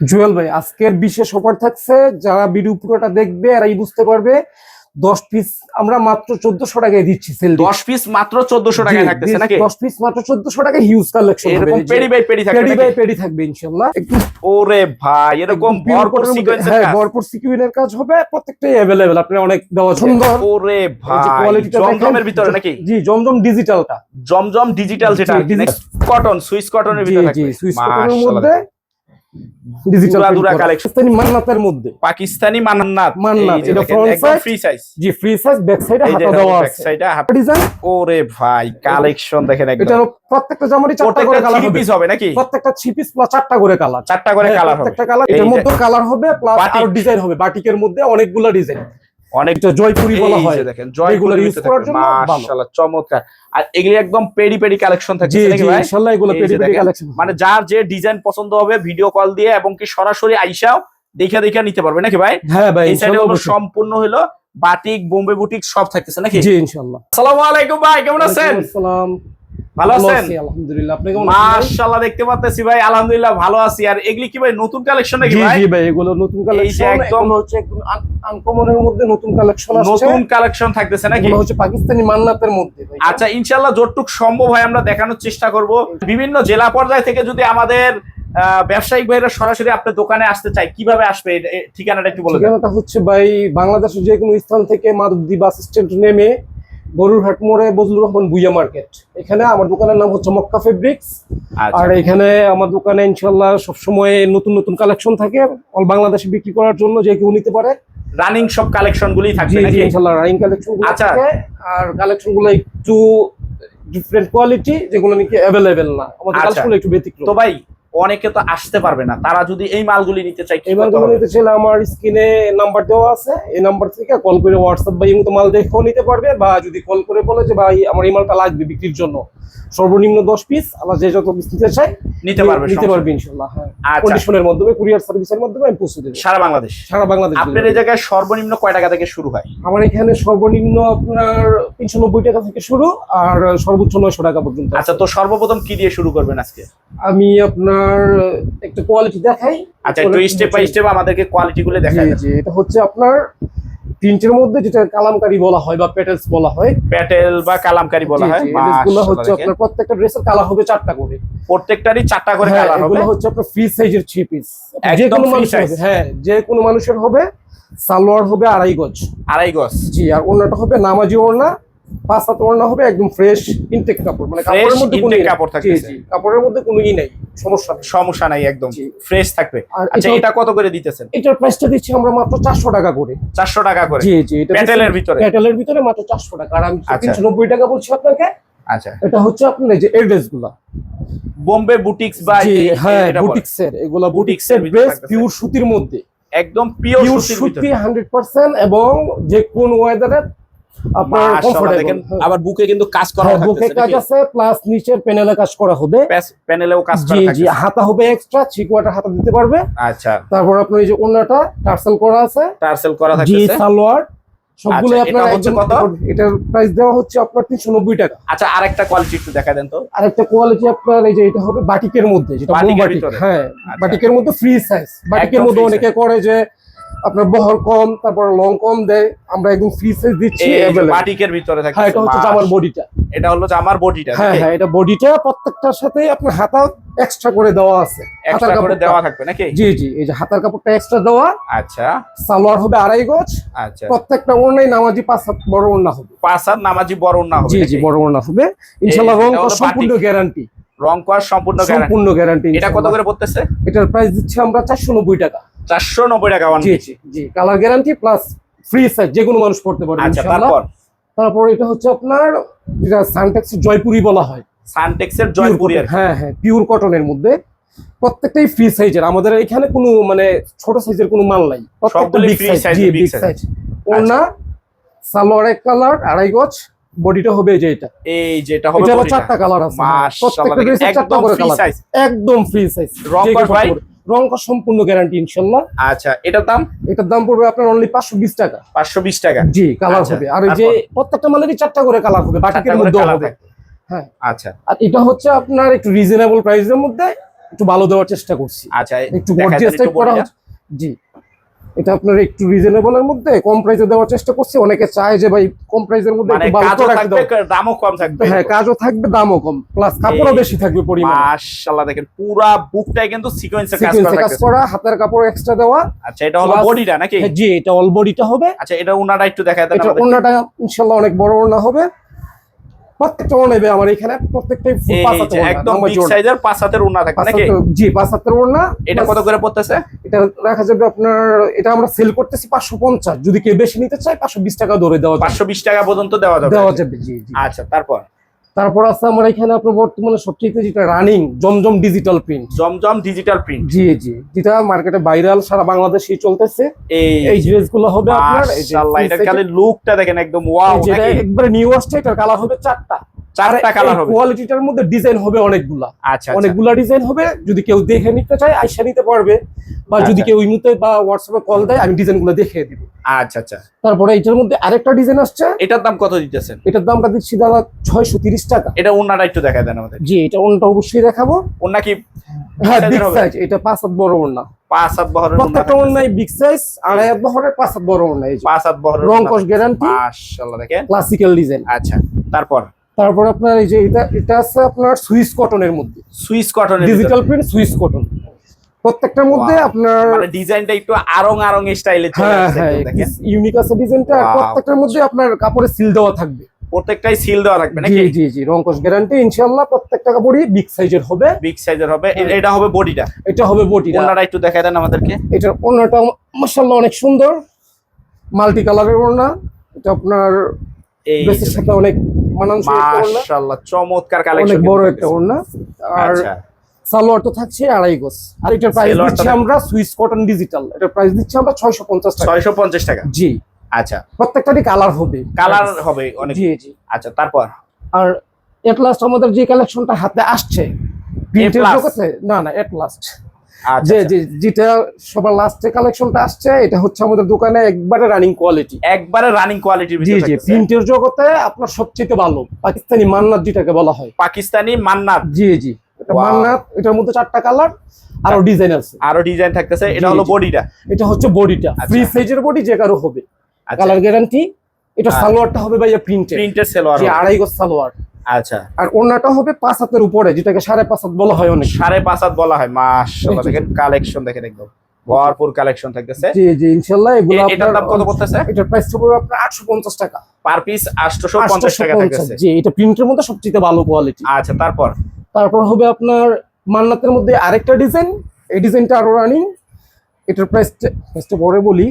জুয়েল ভাই আজকের বিশেষ অফার থাকছে যারা ভিডিও পুরোটা দেখবে এরাই বুঝতে পারবে। দশ পিস আমরা মাত্র চোদ্দশো টাকায় দিচ্ছি সেল দশ পিস মাত্র চোদ্দশো টাকায় থাকতেছে নাকি? দশ পিস মাত্র চোদ্দশো টাকা হিউজ কালেকশন এরকম পেডি বাই পেডি থাকবে পেডি বাই পেডি থাকবে ইনশাল্লাহ। একটু ওরে ভাই এরকম ভরপুর এর হ্যাঁ ভরপুর সিকুইনের কাজ হবে প্রত্যেকটাই অ্যাভেলেবেল আপনি অনেক দেওয়া সুন্দর। ওরে ভাই কোয়ালিটিটা জমজমের ভিতরে নাকি? জি জমজম ডিজিটালটা জমজম ডিজিটাল যেটা কটন সুইস কটনের জি ভিতরে জি থাকবে। সুইচ কটনের মধ্যে ডিজিটাল দুরা কালেকশন। মান্নাতের মধ্যে। পাকিস্তানি মান্নাত। মান্নাত, এই যে এটা দেখেন, front ফ্রি সাইজ জি ফ্রি সাইজ ব্যাক সাইডে হাতা দেওয়া ব্যাক আছে। সাইডে ডিজাইন ওরে ভাই কালেকশন দেখেন একদম। প্রত্যেকটা জামারই চারটা করে কালার হবে। পিস হবে নাকি? প্রত্যেকটা পিস প্লাস চারটা করে কালার চারটা করে কালার হবে। প্রত্যেকটা কালারের মধ্যে কালার হবে প্লাস আর ডিজাইন হবে। বাটিকের মধ্যে অনেকগুলো ডিজাইন অনেক এটা জয়পুরি বলা হয় দেখেন জয় এগুলো করার জন্য মাশাআল্লাহ চমৎকার। আর এগুলি একদম পেডি পেডি কালেকশন জি থাকছে নাকি ভাই? ইনশাআল্লাহ এগুলো এই যে পেডি পেডি দেখেন, কালেকশন মানে যার যে ডিজাইন পছন্দ হবে ভিডিও কল দিয়ে এবং কি সরাসরি আইসাও দেখে দেখে নিতে পারবে নাকি ভাই? হ্যাঁ ভাই এই সাইডে। সম্পূর্ণ হলো বাটিক বোম্বে বুটিক সব থাকতেছে নাকি? জি ইনশাআল্লাহ। আসসালামু আলাইকুম ভাই কেমন আছেন? আসসালাম। ভালো আছেন? আলহামদুলিল্লাহ। আপনি কেমন মাশাআল্লাহ দেখতে পাচ্তেছি ভাই আলহামদুলিল্লাহ ভালো আছি। আর এগুলি কি ভাই নতুন কালেকশন নাকি ভাই? জি ভাই এগুলো নতুন কালেকশন একদম- একদম হচ্ছে একদম আনকমনের মধ্যে নতুন কালেকশন আসছে। নতুন কালেকশন থাকতেছে নাকি? এগুলো হচ্ছে পাকিস্তানি মান্নাতের মধ্যে আচ্ছা ইনশাল্লাহ যতটুক সম্ভব হয় আমরা দেখানোর চেষ্টা করব। বিভিন্ন জেলা পর্যায় থেকে যদি আমাদের আহ, ব্যবসায়িক ভাইরা সরাসরি আপনার দোকানে আসতে চাই কীভাবে আসবে? ঠিকানাটা একটু বলে ঠিকানাটা হচ্ছে ভাই বাংলাদেশের যে কোনো স্থান থেকে মাধবদী বাস স্ট্যান্ড নেমে গরুরহাট মোড়ে বজলুর রহমান বুইয়া মার্কেট। এখানে আমার দোকানের নাম হচ্ছে মক্কা ফেব্রিক্স। আচ্ছা। আর এখানে আমার দোকানে ইনশাল্লাহ সবসময় নতুন নতুন কালেকশন থাকে অল বাংলাদেশে বিক্রি করার জন্য যে কেউ নিতে পারে। রানিং সব কালেকশন গুলি জি থাকবে নাকি? ইনশাল্লাহ রানিং কালেকশন আচ্ছা। থাকে আর কালেকশনগুলো একটু ডিফারেন্ট কোয়ালিটি যেগুলো নাকি অ্যাভেলেবেল না। আমাদের আচ্ছা। কালেকশন একটু ব্যতিক্রম। তো ভাই অনেকে তো আসতে পারবে না। তারা যদি এই মালগুলি নিতে চায় এই এবার করতে গুলো হবে? নিতে চাইলে আমার স্ক্রিনে নাম্বার দেওয়া আছে। এই নাম্বার থেকে কল করে হোয়াটসঅ্যাপ বা ইমতো মাল দেখেও নিতে পারবে বা যদি কল করে বলে যে ভাই আমার এই মালটা লাগবে বিক্রির জন্য। সর্বনিম্ন দশ পিস আমার যে যত পিস নিতে চাই নিতে পারবে নিতে পারবে ইনশাল্লাহ হ্যাঁ। আচ্ছা। কন্ডিশনের মাধ্যমে কুরিয়ার সার্ভিসের মাধ্যমে আমি পৌঁছে দেবো। সারা বাংলাদেশ। সারা বাংলাদেশ আপনার এই জায়গায় সর্বনিম্ন কয় টাকা থেকে শুরু হয়? আমার এখানে সর্বনিম্ন আপনার তিনশো নব্বই টাকা থেকে শুরু আর সর্বোচ্চ নয়শো টাকা পর্যন্ত আচ্ছা তো সর্বপ্রথম কি দিয়ে শুরু করবেন আজকে? আমি আপনার একটা কোয়ালিটি দেখাই। আচ্ছা একটু স্টেপ বাই স্টেপ আমাদেরকে কোয়ালিটি গুলো দেখায় জি জি এটা হচ্ছে আপনার প্রিন্টের মধ্যে যেটা কালামকারী বলা হয় বা প্যাটেলস বলা হয় প্যাটেল বা কালামকারী বলা হয়? মাশাআল্লাহ হচ্ছে আপনার প্রত্যেকটা ড্রেসের কালার হবে চারটা করে। প্রত্যেকটারই চারটা করে হ্যাঁ কালার হবে? এগুলো হচ্ছে আপনার ফ্রি সাইজের থ্রি পিস যে কোনো মানুষের হবে হ্যাঁ যে কোনো মানুষের হবে সালোয়ার হবে আড়াই গজ। আড়াই গজ। জি আর ওড়নাটা হবে নামাজি ওড়না পাঁচ হাত ওড়না হবে একদম ফ্রেশ ইনটেক কাপড়। মানে কাপড়ের মধ্যে কোনো কাপড়। জি, কাপড়ের মধ্যে কোনো ই নাই সমস্যা নেই। সমস্যা নাই একদম ফ্রেশ থাকবে। আচ্ছা এটা- কত করে দিতেছেন? এটার প্রাইসটা দিচ্ছি আমরা মাত্র চারশো টাকা করে। চারশো টাকা করে। জি জি এটা প্যাটেলের ভিতরে? প্যাটেলের ভিতরে মাত্র চারশো টাকা। আর আমি আচ্ছা। তিনশো নব্বই টাকা বলছি আপনাকে। আচ্ছা। এটা হচ্ছে আপনার যে এই ড্রেসগুলা বোম্বে বুটিক্স বা জি, হ্যাঁ বলে। বুটিক্সের এগুলা ভিতরে ড্রেস থাকতেছে। পিওর সুতির মধ্যে। একদম পিওর সুতি ভিতরে। হান্ড্রেড পার্সেন্ট এবং যে কোন ওয়েদারে আপনার কমফোর্টেবল দেখেন আবার বুকে কিন্তু কাজ করা হ্যাঁ, বুকে কাজ আছে প্লাস নিচের প্যানেলে কাজ করা হবে। প্যানেলেও কাজ জি করা জি থাকতেছে। হাতা হবে এক্সট্রা চিকুয়াটা হাতা দিতে পারবে। আচ্ছা। তারপর আপনার এই যে ওন্নাটা টার্সেল করা আছে। টার্সেল করা জি সালোয়ার সবগুলো আচ্ছা, আপনার হচ্ছে কত? এটার প্রাইস দেওয়া হচ্ছে আপনার তিনশো নব্বই টাকা। আচ্ছা আরেকটা কোয়ালিটি একটু দেখা দেন তো। আরেকটা কোয়ালিটি আপনার এই যে এটা হবে বাটিকের মধ্যে যেটা বাটিকের হ্যাঁ আচ্ছা। বাটিকের মধ্যে ফ্রি সাইজ বাটিকের মধ্যে অনেকে করে যে আপনার বহর কম তারপর লং কম দেয় আমরা একদম ফ্রি সাইজ দিচ্ছি। বাটিকের ভিতরে হ্যাঁ এটা হচ্ছে জামার বডিটা এটা হলো জামার বডিটা হ্যাঁ হ্যাঁ এটা বডিটা প্রত্যেকটার সাথে আপনার হাতা এক্সট্রা করে দেওয়া আছে। হাতার কাপড়টা- দেওয়া থাকবে নাকি? জি জি এই যে হাতার কাপড়টা এক্সট্রা দেওয়া। আচ্ছা। সালোয়ার হবে আড়াই গজ। আচ্ছা। প্রত্যেকটা ওড়নাই নামাজি পাঁচ হাত বড় ওড়না হবে। পাঁচ হাত নামাজি বড় না হবে জি জি বড় ওড়না হবে। ইনশাআল্লাহ রং সম্পূর্ণ গ্যারান্টি রং করার সম্পূর্ণ সম্পূর্ণ গ্যারান্টি এটা কত করে পড়তেছে? এটার প্রাইস দিচ্ছি আমরা চারশো নব্বই টাকা। চারশো নব্বই টাকা জি জি colour guarantee plus free size যে কোনো মানুষ পড়তে পারবে আচ্ছা তারপর? তারপর এটা হচ্ছে আপনার যেটা সানটেক্স জয়পুরি বলা হয়। সানটেক্সের জয়পুরি হ্যাঁ হ্যাঁ পিওর কটনের মধ্যে প্রত্যেকটাই ফ্রি সাইজের আমাদের এখানে কোনো মানে ছোট সাইজের কোনো মাল নাই। প্রত্যেকটা বিগ সাইজ বিগ সাইজ ওনা সালোয়ার এক কালার আড়াই গজ বডিটা হবে যে এটা। এই যেটা হবে এটা চারটা কালার আছে। প্রত্যেকটা একদম কালার size। একদম ফ্রি সাইজ রং ভাই? রং সম্পূর্ণ গ্যারান্টি ইনশাল্লাহ আচ্ছা এটার দাম? এটার দাম পড়বে আপনার অনলি পাঁচশো বিশ টাকা। পাঁচশো বিশ টাকা। জি কালার আচ্ছা, হবে। আর যে প্রত্যেকটা মালেরই চারটা করে কালার হবে বাটিকের মধ্যে হবে। হ্যাঁ। আচ্ছা। আর এটা হচ্ছে আপনার একটু রিজনেবল প্রাইসের মধ্যে একটু ভালো দেওয়ার চেষ্টা করছি। আচ্ছা একটু গর্জিয়াস টাইপ করা হচ্ছে। জি। এটা আপনার একটু রিজনেবলের মধ্যে কম প্রাইসে দেওয়ার চেষ্টা করছি। অনেকে চায় যে ভাই কম প্রাইসের মধ্যে মানে একটু ভালো কাজও থাকবে দাও। দামও কম থাকবে। হ্যাঁ কাজও থাকবে দামও কম। প্লাস কাপড়ও বেশি থাকবে পরিমাণ। মাশাআল্লাহ দেখেন পুরা বুকটাই কিন্তু সিকোয়েন্সের কাজ করা সিকোয়েন্সে কাজ করা হাতের কাপড় এক্সট্রা দেওয়া আচ্ছা এটা হলো বডিটা নাকি? হ্যাঁ, জি এটা অল বডিটা হবে। আচ্ছা এটা উনাটা একটু দেখায় দেন এটা ওড়নাটা ইনশাল্লাহ অনেক বড় ওড়না হবে। প্রত্যেকটা ওড়না নেবে আমার এখানে প্রত্যেকটাই পাঁচ হাতের একদম বিগ সাইজের পাঁচ হাতের ওড়না থাকে নাকি? জি পাঁচ হাতের ওড়না। এটা কত করে পড়তেছে? এটা রাখা যাবে আপনার এটা আমরা সেল করতেছি পাঁচশো পঞ্চাশ। যদি কেউ বেশি নিতে চায় পাঁচশো বিশ টাকা ধরে দেওয়া যাবে। পাঁচশো বিশ টাকা পর্যন্ত দেওয়া যাবে। দেওয়া যাবে জি জি। আচ্ছা তারপর? তারপর আছে আমার এখানে আপনার বর্তমানে সবচেয়ে যেটা রানিং জমজম ডিজিটাল প্রিন্ট জমজম ডিজিটাল প্রিন্ট জি জি। যেটা মার্কেটে ভাইরাল সারা বাংলাদেশে চলতেছে। এই ড্রেসগুলো হবে আপনার লুকটা দেখেন একদম ওয়াও যেটা একবারে নিউ আসছে এটার কালার হবে চারটা। চারটা কালার হবে। কোয়ালিটিটার মধ্যে ডিজাইন হবে অনেকগুলা। আচ্ছা আচ্ছা। অনেকগুলা ডিজাইন হবে যদি কেউ দেখে নিতে চায় আইসা নিতে পারবে। বা যদি আচ্ছা। কেউ ইমুতে বা হোয়াটসঅ্যাপে কল দেয় আমি ডিজাইনগুলো দেখিয়ে দিব। আচ্ছা আচ্ছা। তারপরে এটার মধ্যে আরেকটা ডিজাইন আসছে। এটার দাম কত দিতেছেন? এটার দামটা দিচ্ছি দাদা ছয়শো তিরিশ টাকা। এটা উন্নাটা একটু দেখায় দেন আমাদের। জি এটা ওনটা অবশ্যই দেখাবো। উন্না কি হ্যাঁ বিগ সাইজ এটা পাঁচ হাত বড় ওড়না পাঁচ হাত বহরের প্রত্যেকটা বিগ সাইজ আড়াই হাত বহরের পাঁচ হাত বড় এই পাঁচ হাত বহরের রং কস গ্যারান্টি মাশাআল্লাহ দেখেন। ক্লাসিক্যাল ডিজাইন আচ্ছা তারপর? তারপর আপনার এই যে এটা এটা আছে আপনার সুইস কটনের মধ্যে। Swiss cotton digital print swiss cotton প্রত্যেকটার মধ্যে আপনার মানে ডিজাইনটা একটু আরং আরং স্টাইলে চলে হ্যাঁ আসছে হ্যাঁ ইউনিক আছে ডিজাইনটা প্রত্যেকটার মধ্যে আপনার কাপড়ে সিল দেওয়া থাকবে। প্রত্যেকটাই সিল দেওয়া থাকবে জি নাকি জি জি রংকশ গ্যারান্টি ইনশাআল্লাহ প্রত্যেকটা কাপড়ই বিগ সাইজের হবে। বিগ সাইজের হবে। হ্যাঁ। এটা হবে বডিটা? এটা হবে বডিটা। ওনারা একটু দেখায় দেন আমাদেরকে। এটার ওড়নাটা মাশাআল্লাহ অনেক সুন্দর। মাল্টি কালারের ওড়না। এটা আপনার এই ড্রেসের সাথে অনেক মাশাআল্লাহ চমৎকার অনেক কালেকশন বড় একটা ওড়না। আর আচ্ছা। সালোয়ার তো থাকছে আড়াই গজ। আর এটার প্রাইস দিচ্ছি আমরা সুইস কটন ডিজিটাল এটার প্রাইস দিচ্ছি আমরা ছয়শো পঞ্চাশ টাকা। 650 টাকা? জি। আচ্ছা। প্রত্যেকটারই কালার হবে। কালার হবে অনেক। জি জি। আচ্ছা তারপর? আর এট লাস্ট আমাদের যে কালেকশনটা হাতে আসছে না না এট লাস্ট আচ্ছা যে আচ্ছা। যেটা সবার লাস্টে কালেকশনটা আসছে এটা হচ্ছে আমাদের দোকানে একবারে রানিং কোয়ালিটি একবারে রানিং কোয়ালিটির জি জি প্রিন্টের জগতে আপনার সবচেয়ে ভালো পাকিস্তানি মান্নাত যেটাকে বলা হয়। পাকিস্তানি মান্নাত। জি জি এটা মান্নাত এটার মধ্যে চারটা কালার আরও ডিজাইন আছে। আরও ডিজাইন থাকতেছে এটা জি, হলো বডিটা। এটা হচ্ছে বডিটা। আচ্ছা। ফ্রি সাইজের বডি যে কারও হবে। আচ্ছা। কালার গ্যারান্টি এটা আচ্ছা। সালোয়ারটা হবে ভাইয়া প্রিন্টেড প্রিন্টের সেলোয়ার আড়াই গজ সালোয়ার। আচ্ছা। আর ওড়নাটা হবে পাঁচ হাতের উপরে যেটাকে সাড়ে পাঁচ হাত বলা হয় অনেক। সাড়ে পাঁচ হাত বলা হয় জি। দেখেন কালেকশন দেখেন একদম। ভরপুর কালেকশন থাকতেছে। জি জি ইনশাল্লাহ এগুলো এটার দাম কত পড়তেছে? এটার প্রাইস পড়বে আপনার আটশো পঞ্চাশ টাকা। পার পিস 850 টাকা থাকতেছে। জি এটা প্রিন্টের মধ্যে সবচেয়ে ভালো কোয়ালিটি আচ্ছা তারপর? তারপর হবে আপনার মান্নাতের মধ্যে আরেকটা ডিজাইন। এই ডিজাইনটা আরও রানিং এটার প্রাইস প্রাইসটা পরে বলি।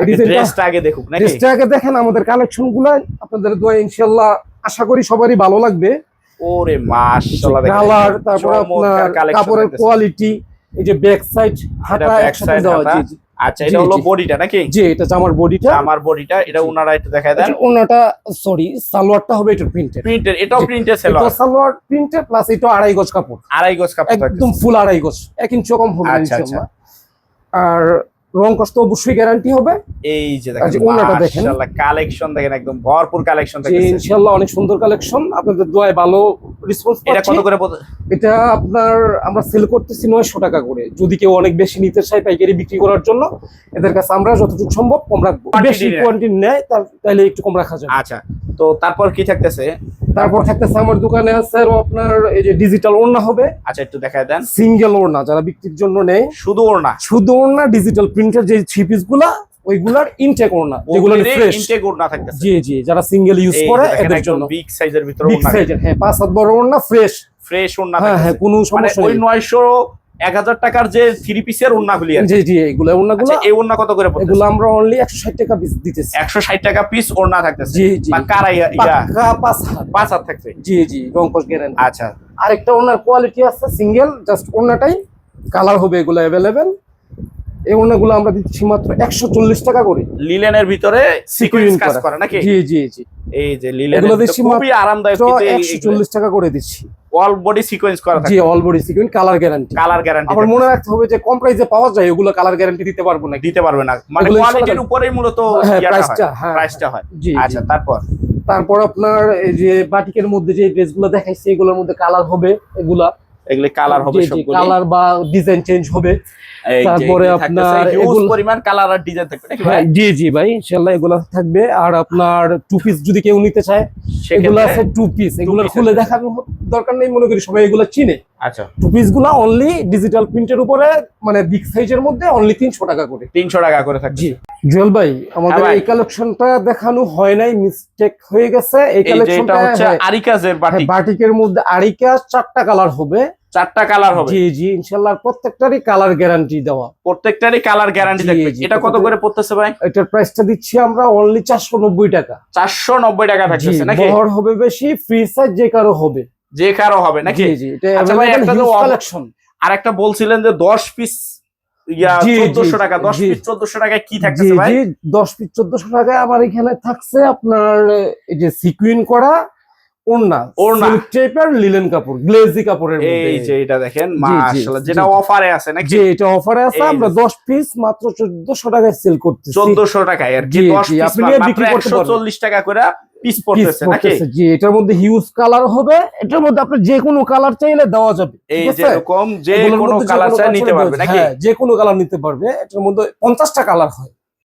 এই ডিজাইনটা আগে দেখুক নাকি? আগে দেখেন আমাদের কালেকশনগুলা। আপনাদের দোয়া ইনশাল্লাহ আশা করি সবারই ভালো লাগবে। ওরে মাশাআল্লাহ কালার তারপর আপনার কাপড়ের কোয়ালিটি এই যে ব্যাক সাইড হাতা একসাথে দেওয়া আচ্ছা এটা হলো। বডিটা নাকি? জি এটা জামার বডিটা আমার বডিটা এটা ওনারা একটু দেখায় দেন। ওনাটা সরি সালোয়ারটা হবে এটা প্রিন্টেড প্রিন্টের এটাও জি। প্রিন্টের এটা সালোয়ার প্রিন্টেড প্লাস এটা আড়াই গজ কাপড়। আড়াই গজ কাপড় একদম ফুল আড়াই গজ। এক ইঞ্চি কম হবে আচ্ছা, আর রং কষ্ট অবশ্যই গ্যারান্টি হবে। এই যে দেখেন ওনাটা দেখেন। মাশাআল্লাহ কালেকশন দেখেন একদম ভরপুর কালেকশন যে থাকতেছে ইনশাআল্লাহ অনেক সুন্দর কালেকশন আপনাদের দোয়ায় ভালো রেসপন্স এটা কত করে এটা আপনার আমরা সেল করতেছি নয়শো টাকা করে। যদি কেউ অনেক বেশি নিতে চায় পাইকারি বিক্রি করার জন্য এদের কাছে আমরা যতটুকু সম্ভব কম রাখব। বেশি। কোয়ান্টিটি নেয় তাহলে একটু কম রাখা যাবে। আচ্ছা তো তারপর কি থাকতেছে? তারপর থাকতেছে আমার দোকানে আছে আপনার এই যে ডিজিটাল ওড়না হবে। আচ্ছা একটু দেখায় দেন। সিঙ্গেল ওড়না যারা বিক্রির জন্য নেই শুধু ওড়না? শুধু ওড়না ডিজিটাল প্রিন্টের যে থ্রি পিসগুলা ওইগুলার ইনটেক ওড়না যেগুলো ফ্রেশ ইনটেক ওড়না থাকতেছে। জি জি যারা সিঙ্গেল ইউজ করে এদের জন্য। বিগ সাইজের ভিতরে বিগ সাইজের হ্যাঁ পাঁচ সাত বড় ওড়না ফ্রেশ ফ্রেশ ওড়না হ্যাঁ হ্যাঁ কোনো মানে সমস্যা ওই এক হাজার টাকার যে থ্রি পিসের ওড়নাগুলি আছে। জি জি এগুলো ওড়নাগুলো আচ্ছা এই কত করে এগুলো আমরা অনলি একশো ষাট টাকা পিস দিতেছি। একশো ষাট টাকা পিস ওড়না থাকতেছে। জি জি। পাঁচ হাত। পাঁচ হাত থাকছে। জি জি রংকশ গ্যারান্টি আচ্ছা। আরেকটা ওনার কোয়ালিটি আছে সিঙ্গেল জাস্ট ওনাটাই কালার হবে এগুলো অ্যাভেলেবেল এই ওনাগুলো আমরা দিচ্ছি মাত্র একশো চল্লিশ টাকা করে। লিলেনের ভিতরে সিকুয়েন্স কাজ করে নাকি? জি জি জি। এই যে লিলেনের এগুলো দেখছি খুবই আরামদায়ক একশো চল্লিশ টাকা করে দিচ্ছি। অল বডি সিকোয়েন্স করা জি থাকে all body sequence colour guarantee colour guarantee আমার মনে রাখতে হবে যে কম প্রাইসে পাওয়া যায় ওগুলো কালার গ্যারান্টি দিতে পারব না দিতে পারবে না। মানে এগুলো কোয়ালিটির উপরেই মূলত হ্যাঁ হয়, প্রাইসটা হ্যাঁ। প্রাইসটা হয়। আচ্ছা আচ্ছা তারপর? তারপর আপনার এই যে বাটিকের মধ্যে যে ড্রেসগুলো দেখাইছে এগুলোর মধ্যে কালার হবে এগুলা। এগুলি কালার হবে সবগুলি। কালার বা ডিজাইন চেঞ্জ হবে। তারপরে আপনার হিউজ পরিমাণ কালার আর ডিজাইন থাকবে হ্যাঁ, জি জি ভাই ইনশাল্লাহ এগুলো থাকবে। আর আপনার টু পিস যদি কেউ নিতে চায় এগুলো সেক্ষেত্রে আছে টু পিস এগুলো খুলে। দেখার দরকার নেই মনে করি সবাই এগুলো চিনে। আচ্ছা। টু পিসগুলা অনলি ডিজিটাল প্রিন্টের উপরে মানে বিগ সাইজের মধ্যে অনলি তিনশো টাকা করে। তিনশো টাকা করে থাকবে জি। জুয়েল ভাই আমাদের হ্যাঁ এই কালেকশনটা দেখানো হয় নাই মিস্টেক হয়ে গেছে। এই কালেকশনটা হচ্ছে আরিকাজের বাটিক বাটিকের মধ্যে আড়িকা চারটা কালার হবে। চারটা কালার হবে। জি জি ইনশাল্লাহ প্রত্যেকটারই কালার গ্যারান্টি দেওয়া। প্রত্যেকটারই কালার গ্যারান্টি থাকবে। এটা কত করে পড়তেছে ভাই? এটার প্রাইসটা দিচ্ছি আমরা অনলি চারশো নব্বই টাকা। চারশো নব্বই টাকা জি থাকতেছে নাকি? বহর হবে বেশি ফ্রি সাইজ যে কারও হবে। যে কারও হবে নাকি? জি জি এটা আচ্ছা কালেকশন আর একটা বলছিলেন যে দশ পিস টাকা টাকায় কি জি থাকতেছে ভাই? টাকায় আমার এখানে থাকছে আপনার এই যে সিকুইন করা ওড়না ওড়না। লিলেন কাপড় গ্লেজি কাপড়ের মধ্যে। এই যে এটা দেখেন মাশাআল্লাহ যেটা অফারে আছে নাকি? এটা অফারে আছে আমরা যে। দশ পিস মাত্র চোদ্দশো টাকায় সেল করতেছি। চোদ্দশো টাকায় আর কি জি, দশ জি, পিস একশো চল্লিশ টাকা করে পিস পড়তেছে নাকি? জি এটার মধ্যে হিউজ কালার হবে এটার মধ্যে আপনি যে কোনো কালার চাইলে দেওয়া যাবে এই যে এরকম যে কোনো কালার চাই নিতে পারবে। নাকি? হ্যাঁ, যে কোনো কালার নিতে পারবে এটার মধ্যে পঞ্চাশটা কালার হয়।